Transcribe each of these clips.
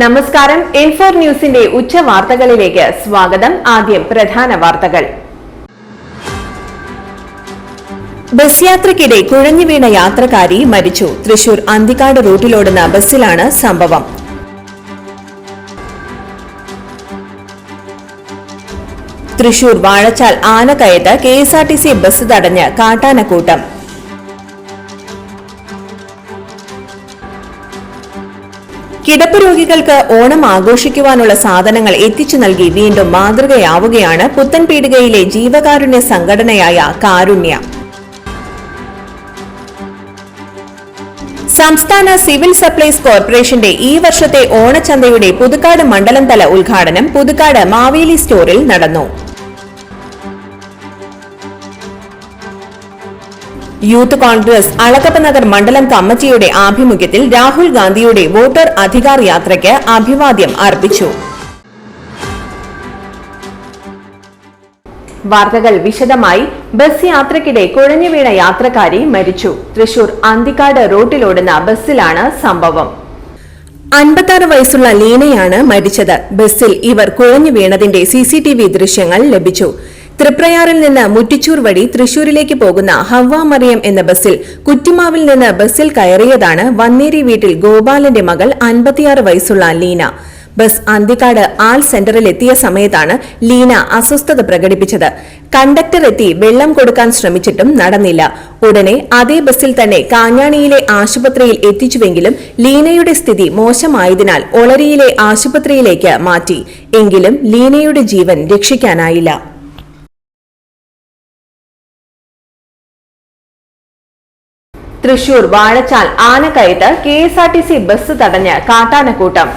നമസ്കാരം ഇൻഫോർ ന്യൂസിന്റെ ഉച്ച വാർത്തകളിലേക്ക് സ്വാഗതം. ആദ്യം പ്രധാന വാർത്തകൾ. ബസ് യാത്രക്കിടെ കുഴഞ്ഞു വീണ യാത്രക്കാരി മരിച്ചു. തൃശൂർ അന്തിക്കാട് റൂട്ടിലോടുന്ന ബസ്സിലാണ് സംഭവം. Thrissur Vazhachal ആനക്കയത്ത് K S R T C bus തടഞ്ഞ് കാട്ടാനക്കൂട്ടം. കിടപ്പ് രോഗികൾക്ക് ഓണം ആഘോഷിക്കുവാനുള്ള സാധനങ്ങൾ എത്തിച്ചു നൽകി വീണ്ടും മാതൃകയാവുകയാണ് പുത്തൻപീടികയിലെ ജീവകാരുണ്യ സംഘടനയായ കാരുണ്യ. സംസ്ഥാന സിവിൽ സപ്ലൈസ് കോർപ്പറേഷന്റെ ഈ വർഷത്തെ ഓണച്ചന്തയുടെ പുതുക്കാട് മണ്ഡലം തല ഉദ്ഘാടനം പുതുക്കാട് മാവേലി സ്റ്റോറിൽ നടന്നു. യൂത്ത് കോൺഗ്രസ് അളക്കപ്പനഗർ നഗർ മണ്ഡലം കമ്മിറ്റിയുടെ ആഭിമുഖ്യത്തിൽ രാഹുൽ ഗാന്ധിയുടെ വോട്ടർ അധികാർ യാത്രയ്ക്ക് അഭിവാദ്യം അർപ്പിച്ചു. വാർത്തകൾ വിശദമായി. ബസ് യാത്രക്കിടെ കുഴഞ്ഞു വീണ യാത്രക്കാരി മരിച്ചു. തൃശൂർ അന്തിക്കാട് റോട്ടിലോടുന്ന ബസ്സിലാണ് സംഭവം. അൻപത്താറ് വയസ്സുള്ള ലീനയാണ് മരിച്ചത്. ബസ്സിൽ ഇവർ കുഴഞ്ഞു വീണതിന്റെ സിസിടിവി ദൃശ്യങ്ങൾ ലഭിച്ചു. തൃപ്രയാറിൽ നിന്ന് മുറ്റിച്ചൂർ വഴി തൃശൂരിലേക്ക് പോകുന്ന ഹവ്വ മറിയം എന്ന ബസ്സിൽ കുറ്റിമാവിൽ നിന്ന് ബസ്സിൽ കയറിയതാണ് വന്നേരി വീട്ടിൽ ഗോപാലന്റെ മകൾ അൻപത്തിയാറ് വയസ്സുള്ള ലീന. ബസ് അന്തിക്കാട് ആൾ സെന്ററിൽ എത്തിയ സമയത്താണ് ലീന അസ്വസ്ഥത പ്രകടിപ്പിച്ചത്. കണ്ടക്ടർ എത്തി വെള്ളം കൊടുക്കാൻ ശ്രമിച്ചിട്ടും നടന്നില്ല. ഉടനെ അതേ ബസ്സിൽ തന്നെ കാഞ്ഞാണിയിലെ ആശുപത്രിയിൽ എത്തിച്ചുവെങ്കിലും ലീനയുടെ സ്ഥിതി മോശമായതിനാൽ ഒളരിയിലെ ആശുപത്രിയിലേക്ക് മാറ്റി. എങ്കിലും ലീനയുടെ ജീവൻ രക്ഷിക്കാനായില്ല. Thrissur Vazhachal ആനക്കയത്ത് K S R T C bus തടഞ്ഞ് കാട്ടാനക്കൂട്ടം.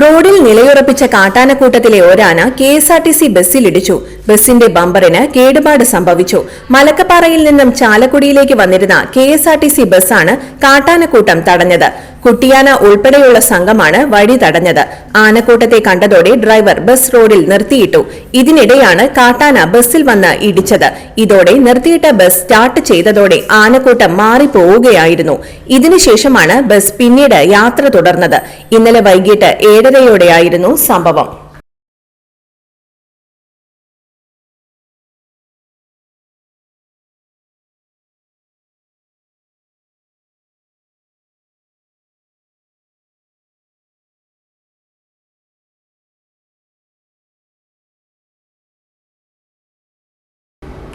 റോഡിൽ നിലയുറപ്പിച്ച കാട്ടാനക്കൂട്ടത്തിലെ ഒരാന K S R T C ബസ്സിലിടിച്ചു ബസിന്റെ ബമ്പറിന് കേടുപാട് സംഭവിച്ചു. മലക്കപ്പാറയിൽ നിന്നും ചാലക്കുടിയിലേക്ക് വന്നിരുന്ന K S R T C ബസ്സാണ് കാട്ടാനക്കൂട്ടം തടഞ്ഞത്. കുട്ടിയാന ഉൾപ്പെടെയുള്ള സംഘമാണ് വഴി തടഞ്ഞത്. ആനക്കൂട്ടത്തെ കണ്ടതോടെ ഡ്രൈവർ ബസ് റോഡിൽ നിർത്തിയിട്ടു. ഇതിനിടെയാണ് കാട്ടാന ബസ്സിൽ വന്ന് ഇടിച്ചത്. ഇതോടെ നിർത്തിയിട്ട ബസ് സ്റ്റാർട്ട് ചെയ്തതോടെ ആനക്കൂട്ടം മാറിപ്പോവുകയായിരുന്നു. ഇതിനുശേഷമാണ് ബസ് പിന്നീട് യാത്ര തുടർന്നത്. ഇന്നലെ വൈകിട്ട് ഏഴരയോടെയായിരുന്നു സംഭവം.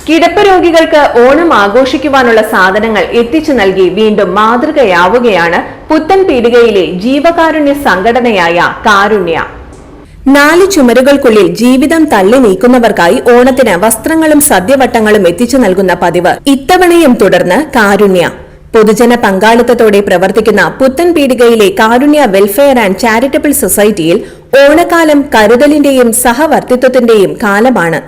കിടപ്പ് രോഗികൾക്ക് ഓണം ആഘോഷിക്കുവാനുള്ള സാധനങ്ങൾ എത്തിച്ചു നൽകി വീണ്ടും മാതൃകയാവുകയാണ് പുത്തൻ പീടികയിലെ ജീവകാരുണ്യ സംഘടനയായ കാരുണ്യ. നാല് ചുമരുകൾക്കുള്ളിൽ ജീവിതം തള്ളി നീക്കുന്നവർക്കായി ഓണത്തിന് വസ്ത്രങ്ങളും സദ്യവട്ടങ്ങളും എത്തിച്ചു നൽകുന്ന പതിവ് ഇത്തവണയും തുടർന്ന് കാരുണ്യ. പൊതുജന പങ്കാളിത്തത്തോടെ പ്രവർത്തിക്കുന്ന പുത്തൻ പീടികയിലെ കാരുണ്യ വെൽഫെയർ ആൻഡ് ചാരിറ്റബിൾ സൊസൈറ്റിയിൽ ഓണക്കാലം കരുതലിന്റെയും സഹവർത്തിത്വത്തിന്റെയും കാലമാണ്.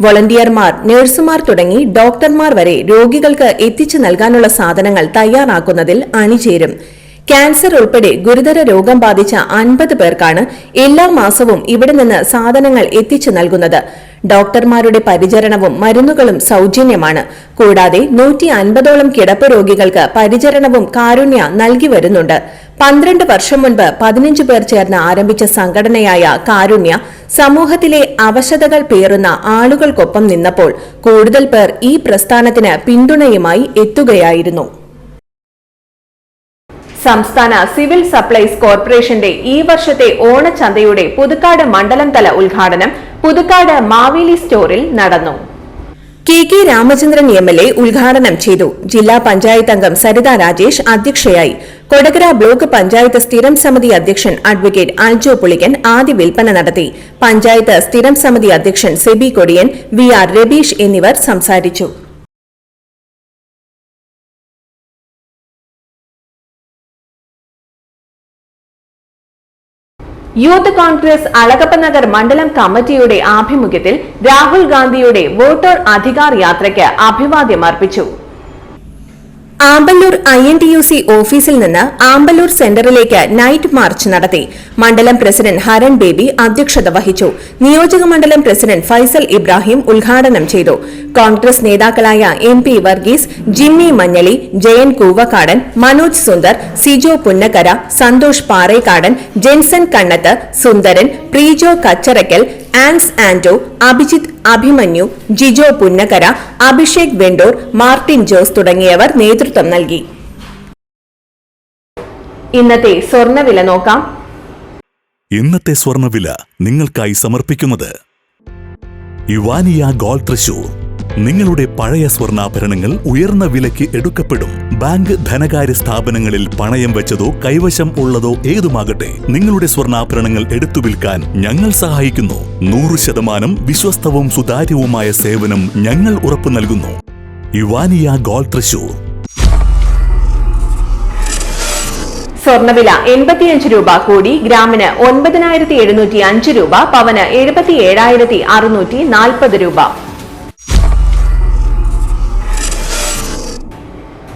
വോളണ്ടിയർമാർ നഴ്സുമാർ തുടങ്ങി ഡോക്ടർമാർ വരെ രോഗികൾക്ക് എത്തിച്ചു നൽകാനുള്ള സാധനങ്ങൾ തയ്യാറാക്കുന്നതിൽ അണിചേരും. ക്യാൻസർ ഉൾപ്പെടെ ഗുരുതര രോഗം ബാധിച്ച അൻപത് പേർക്കാണ് എല്ലാ മാസവും ഇവിടെ നിന്ന് സാധനങ്ങൾ എത്തിച്ചു നൽകുന്നത്. ഡോക്ടർമാരുടെ പരിചരണവും മരുന്നുകളും സൌജന്യമാണ്. കൂടാതെ നൂറ്റി അൻപതോളം കിടപ്പ് രോഗികൾക്ക് പരിചരണവും കാരുണ്യ നൽകി വരുന്നുണ്ട്. പന്ത്രണ്ട് വർഷം മുൻപ് പതിനഞ്ച് പേർ ചേർന്ന് ആരംഭിച്ച സംഘടനയായ കാരുണ്യ സമൂഹത്തിലെ അവശതകൾ പേറുന്ന ആളുകൾക്കൊപ്പം നിന്നപ്പോൾ കൂടുതൽ പേർ ഈ പ്രസ്ഥാനത്തിന് പിന്തുണയുമായി എത്തുകയായിരുന്നു. സംസ്ഥാന സിവിൽ സപ്ലൈസ് കോർപ്പറേഷന്റെ ഈ വർഷത്തെ ഓണച്ചന്തയുടെ പുതുക്കാട് മണ്ഡലം തല ഉദ്ഘാടനം പുതുക്കാട് മാവേലി സ്റ്റോറിൽ നടന്നു. K K Ramachandran M L A ഉദ്ഘാടനം ചെയ്തു. ജില്ലാ പഞ്ചായത്ത് അംഗം സരിത രാജേഷ് അധ്യക്ഷയായി. കൊടകര ബ്ലോക്ക് പഞ്ചായത്ത് സ്ഥിരം സമിതി അധ്യക്ഷൻ അഡ്വക്കേറ്റ് അൽജോ പുളിക്കൻ ആദ്യ വിൽപ്പന നടത്തി. പഞ്ചായത്ത് സ്ഥിരം സമിതി അധ്യക്ഷൻ സെബി കൊടിയൻ വി ആർ രബീഷ് എന്നിവർ സംസാരിച്ചു. യൂത്ത് കോൺഗ്രസ് അളകപ്പ നഗർ മണ്ഡലം കമ്മിറ്റിയുടെ ആഭിമുഖ്യത്തിൽ രാഹുൽ ഗാന്ധിയുടെ വോട്ടർ അധികാർ യാത്രയ്ക്ക് അഭിവാദ്യം അർപ്പിച്ചു. Amballoor I N T U C ഓഫീസിൽ നിന്ന് ആമ്പല്ലൂർ സെന്ററിലേക്ക് നൈറ്റ് മാർച്ച് നടത്തി. മണ്ഡലം പ്രസിഡന്റ് ഹരൺ ബേബി അധ്യക്ഷത വഹിച്ചു. നിയോജക മണ്ഡലം പ്രസിഡന്റ് ഫൈസൽ ഇബ്രാഹിം ഉദ്ഘാടനം ചെയ്തു. കോൺഗ്രസ് നേതാക്കളായ എം പി വർഗീസ് ജിമ്മി മഞ്ഞളി ജയൻ കൂവക്കാടൻ മനോജ് സുന്ദർ സിജോ പുന്നക്കര സന്തോഷ് പാറേക്കാടൻ ജെൻസൺ കണ്ണത്ത് സുന്ദരൻ പ്രീജോ കച്ചറയ്ക്കൽ ആൻസ് ആന്റോ അഭിജിത്ത് അഭിമന്യു ജിജോ പുന്നക്കര അഭിഷേക് വെണ്ടോർ മാർട്ടിൻ ജോസ് തുടങ്ങിയവർ നേതൃത്വം നൽകി. ഇന്നത്തെ സ്വർണവില നോക്കാം. ഇന്നത്തെ സ്വർണവില നിങ്ങൾക്കായി സമർപ്പിക്കുന്നത് യുവാനിയ ഗോൾ തൃശൂർ. നിങ്ങളുടെ പഴയ സ്വർണാഭരണങ്ങൾ ഉയർന്ന വിലയ്ക്ക് എടുക്കപ്പെടും. ബാങ്ക് ധനകാര്യ സ്ഥാപനങ്ങളിൽ പണയം വെച്ചതോ കൈവശം ഉള്ളതോ ഏതുമാകട്ടെ നിങ്ങളുടെ സ്വർണാഭരണങ്ങൾ എടുത്തു വിൽക്കാൻ ഞങ്ങൾ സഹായിക്കുന്നു. നൂറ് ശതമാനം വിശ്വസ്തവും സുതാര്യവുമായ സേവനം ഞങ്ങൾ ഉറപ്പു നൽകുന്നു. യുവാനിയ ഗോൾ തൃശൂർ. സ്വർണവില എൺപത്തിയഞ്ച് രൂപ കൂടി ഗ്രാമിന് ഒൻപതിനായിരത്തി എഴുന്നൂറ്റി അഞ്ച് രൂപ പവന് എഴുപത്തി ഏഴായിരത്തി അറുന്നൂറ്റി നാൽപ്പത് രൂപ.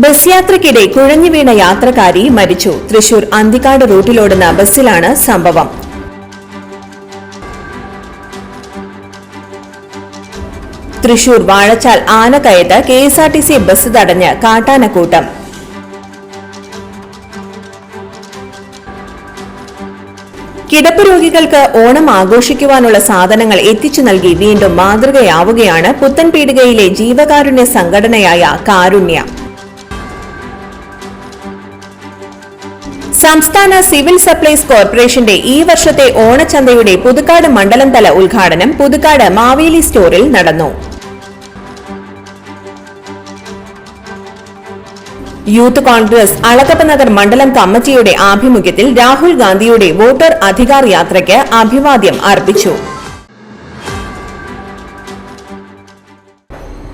ബസ് യാത്രയ്ക്കിടെ കുഴഞ്ഞു വീണ യാത്രക്കാരി മരിച്ചു. തൃശൂർ അന്തിക്കാട് റൂട്ടിലോടുന്ന ബസ്സിലാണ് സംഭവം. Thrissur Vazhachal ആനക്കയത്ത് K S R T C bus തടഞ്ഞ് കാട്ടാനക്കൂട്ടം. കിടപ്പ് രോഗികൾക്ക് ഓണം ആഘോഷിക്കുവാനുള്ള സാധനങ്ങൾ എത്തിച്ചു നൽകി വീണ്ടും മാതൃകയാവുകയാണ് പുത്തൻപീടികയിലെ ജീവകാരുണ്യ സംഘടനയായ കാരുണ്യ. സംസ്ഥാന സിവിൽ സപ്ലൈസ് കോർപ്പറേഷന്റെ ഈ വർഷത്തെ ഓണച്ചന്തയുടെ പുതുക്കാട് മണ്ഡലം തല ഉദ്ഘാടനം പുതുക്കാട് മാവേലി സ്റ്റോറിൽ നടന്നു. യൂത്ത് കോൺഗ്രസ് അളക്കപ്പ നഗർ മണ്ഡലം കമ്മിറ്റിയുടെ ആഭിമുഖ്യത്തിൽ രാഹുൽ ഗാന്ധിയുടെ വോട്ടർ അധികാർ യാത്രയ്ക്ക് അഭിവാദ്യം അർപ്പിച്ചു.